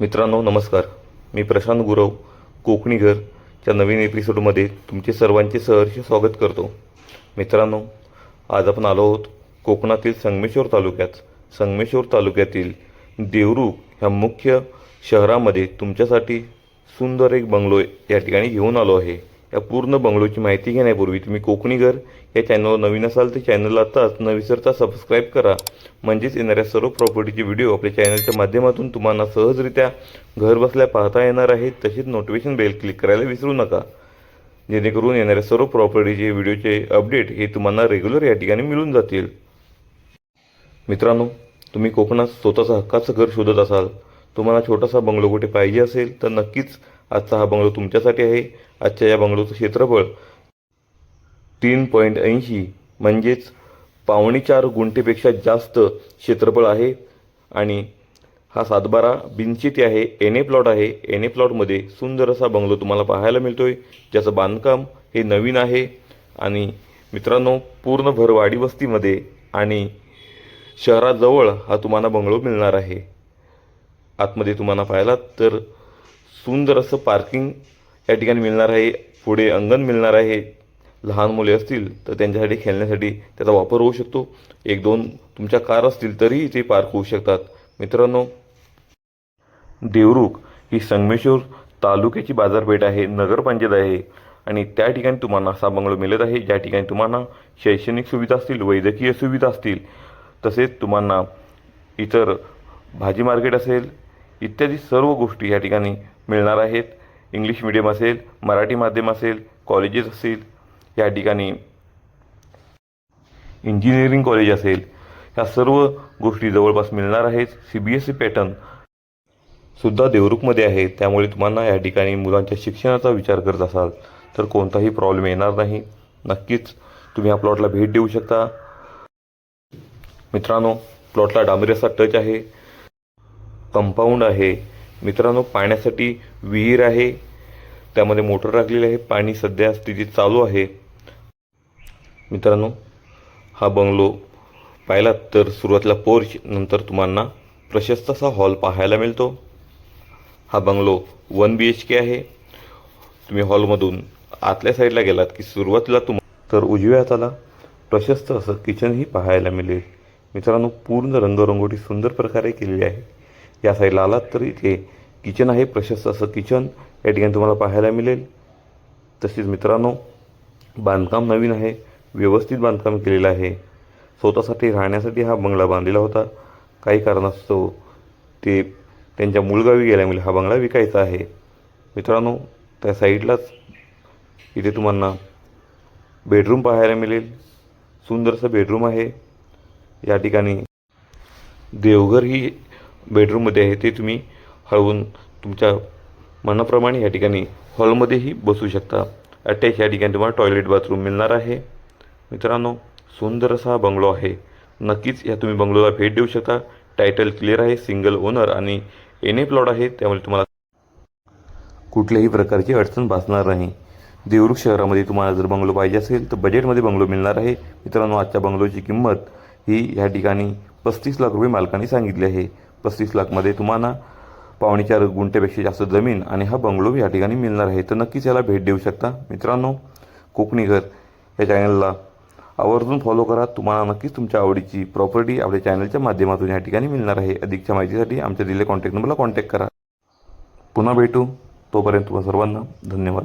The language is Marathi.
मित्रांनो नमस्कार. मी प्रशांत गुरव कोकणी घरच्या नवीन एपिसोडमध्ये तुमचे सर्वांचे सहर्ष स्वागत करतो. मित्रांनो आज आपण आलो आहोत कोकणातील संगमेश्वर तालुक्यात. संगमेश्वर तालुक्यातील देवरुख ह्या मुख्य शहरामध्ये तुमच्यासाठी सुंदर एक बंगलो या ठिकाणी घेऊन आलो आहे. या पूर्ण बंगलोची माहिती घेण्यापूर्वी तुम्ही कोकणी घर या चॅनलवर नवीन असाल तर चॅनलला आत्ताच न विसरता सबस्क्राईब करा. म्हणजेच येणाऱ्या सर्व प्रॉपर्टीचे व्हिडिओ आपल्या चॅनलच्या माध्यमातून तुम्हाला सहजरित्या घर बसल्या पाहता येणार आहेत. तसेच नोटिफिकेशन बेल क्लिक करायला विसरू नका. जेणेकरून येणाऱ्या सर्व प्रॉपर्टीचे व्हिडिओचे अपडेट हे तुम्हाला रेग्युलर या ठिकाणी मिळून जातील. मित्रांनो तुम्ही कोकणात स्वतःचा हक्काचं घर शोधत असाल तुम्हाला छोटासा बंगलो कुठे पाहिजे असेल तर नक्कीच आजचा हा बंगलो तुमच्यासाठी आहे. आजच्या या बंगलोचं क्षेत्रफळ तीन पॉईंट ऐंशी म्हणजेच पावणे चार गुंठेपेक्षा जास्त क्षेत्रफळ आहे. आणि हा सातबारा बिनचिती आहे. एन ए प्लॉट आहे. एन ए प्लॉटमध्ये सुंदर असा बंगलो तुम्हाला पाहायला मिळतो आहे ज्याचं बांधकाम हे नवीन आहे. आणि मित्रांनो पूर्ण भरवाडी वस्तीमध्ये आणि शहराजवळ हा तुम्हाला बंगलो मिळणार आहे. आतमध्ये तुम्हाला पाहिलात तर सुंदर असं पार्किंग या ठिकाणी मिळणार आहे. पुढे अंगण मिळणार आहे. लहान मुले असतील तर त्यांच्यासाठी खेळण्यासाठी त्याचा वापर होऊ शकतो. एक दोन तुमच्या कार असतील तरीही ते पार्क होऊ शकतात. मित्रांनो देवरुख ही संगमेश्वर तालुक्याची बाजारपेठ आहे नगरपंचायत आहे आणि त्या ठिकाणी तुम्हाला असा बंगलो मिळत आहे. ज्या ठिकाणी तुम्हाला शैक्षणिक सुविधा असतील वैद्यकीय सुविधा असतील तसेच तुम्हाला इतर भाजी मार्केट असेल इत्यादी सर्व गोष्टी या ठिकाणी मिळणार आहेत. इंग्लिश मिडियम असेल मराठी माध्यम असेल कॉलेजेस असतील या ठिकाणी इंजिनिअरिंग कॉलेज असेल ह्या सर्व गोष्टी जवळपास मिळणार आहेत. C B S C pattern सुद्धा देवरुखमध्ये आहे. त्यामुळे तुम्हाला या ठिकाणी मुलांच्या शिक्षणाचा विचार करत असाल तर कोणताही प्रॉब्लेम येणार नाही. नक्कीच तुम्ही या प्लॉटला भेट देऊ शकता. मित्रांनो प्लॉटला डांबरी असा टच आहे. कंपाऊंड आहे. मित्रांनो पाण्यासाठी विहीर आहे. त्यामध्ये मोटर टाकलेली आहे. पाणी सध्या स्थितीत चालू आहे. मित्रांनो हा बंगलो पाहिलात तर सुरुवातीला पोर्च नंतर तुम्हाला प्रशस्त असा हॉल पाहायला मिळतो. हा bungalow one B H K आहे. तुम्ही हॉलमधून आतल्या साईडला गेलात की सुरुवातीला तुम तर उजव्या हाताला प्रशस्त असं किचनही पाहायला मिळेल. मित्रांनो पूर्ण रंगरंगोटी सुंदर प्रकारे केलेली आहे. या साईडला आलात तर इथे किचन आहे प्रशस्त असं किचन. या ठिकाणी तुम्हाला पाहायला मिळेल. तसेच मित्रांनो बांधकाम नवीन आहे व्यवस्थित बांधकाम केलेलं आहे. स्वतःसाठी राहण्यासाठी हा बंगला बांधलेला होता. काही कारणास्तव ते त्यांच्या मूळगावी गेल्यामुळे हा बंगला विकायचा आहे. मित्रांनो त्या साईडलाच इथे तुम्हाला बेडरूम पाहायला मिळेल. सुंदरसं बेडरूम आहे. या ठिकाणी देवघर ही बेडरूममध्ये आहे ते तुम्ही हळवून तुमच्या मनाप्रमाणे या ठिकाणी हॉलमध्येही बसू शकता. अटॅच या ठिकाणी तुम्हाला टॉयलेट बाथरूम मिळणार आहे. मित्रांनो सुंदर असा बंगलो आहे. नक्कीच या तुम्ही बंगलोला भेट देऊ शकता. टायटल क्लिअर आहे सिंगल ओनर आणि एन ए प्लॉट आहे त्यामुळे तुम्हाला कुठल्याही प्रकारची अडचण भासणार नाही. देवरुख शहरामध्ये तुम्हाला जर बंगलो पाहिजे असेल तर बजेटमध्ये बंगलो मिळणार आहे. मित्रांनो आजच्या बंगलोची किंमत ही ह्या ठिकाणी पस्तीस लाख रुपये मालकाने सांगितली आहे. पस्तीस लाखमध्ये तुम्हाला पावणे चार गुंठ्यापेक्षा जास्त जमीन आणि हा बंगलो या ठिकाणी मिळणार आहे. तर नक्कीच याला भेट देऊ शकता. मित्रांनो कोकणी घर या चॅनलला आवर्जून फॉलो करा. तुम्हाला नक्कीच तुमच्या आवडीची प्रॉपर्टी आपल्या चॅनलच्या माध्यमातून या ठिकाणी मिळणार आहे. अधिकच्या माहितीसाठी आमच्या दिलेल्या कॉन्टॅक्ट नंबरला कॉन्टॅक्ट करा. पुन्हा भेटू. तोपर्यंत तुम्हाला सर्वांना धन्यवाद.